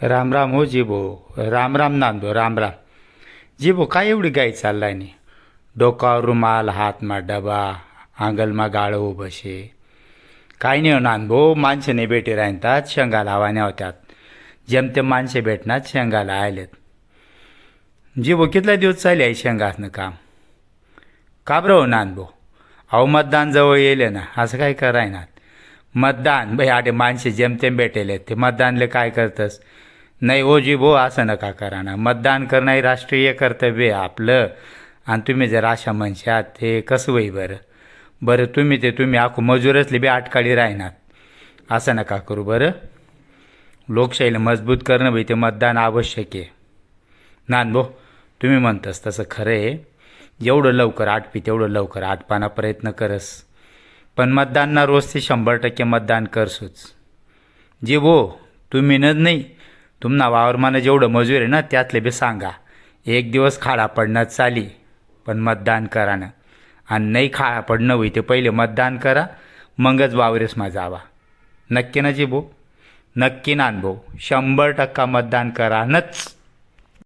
राम राम हो जिबो राम राम नांदो राम राम. जिबो काय एवढी गाई चाललाय नी? डोकावर रुमाल हातमा डबा आंगलमा गाळं उभं शे काय नाही हो माणसे नाही भेटी राहतात शेंगा लावाण्या होत्यात. जेमते माणसे भेटणार शेंगाला आलेत जिबो कितल्या दिवस चालले आहे शेंगासनं काम? का बरं हो नानभो अहो मतदान जवळ येले ना असं काय करायनात? मतदान भाई आटे माणसे जेमतेम भेटेले ते मतदानले काय करतस? नाही ओ जी भो असं नका करा ना मतदान करणं हे राष्ट्रीय कर्तव्य आहे आपलं आणि तुम्ही जर अशा म्हणशात ते कसं होई बरं? बरं तुम्ही ते तुम्ही आखू मजूरचली बी आटकाळी राहणार असं नका करू बरं? लोकशाहीला मजबूत करणं भाई ते मतदान आवश्यक आहे। नान भाऊ तुम्ही म्हणतस तसं खरं आहे। जेवढं लवकर आटपी तेवढं लवकर आटपाना प्रयत्न करस। पण मतदानना रोज ते शंभर टक्के मतदान करसूच। जे भो तुम्ही नाही तुम्हाला वावरमानं जेवढं मजूर आहे ना त्यातले बी सांगा. एक दिवस खाडा पडणं चाली पण मतदान करा ना. आणि नाही खाळा पडणं होई ते पहिले मतदान करा मगच वावरेसमा जावा. नक्की ना जी भाऊ नक्की नान भाऊ शंभर टक्का मतदान करा नच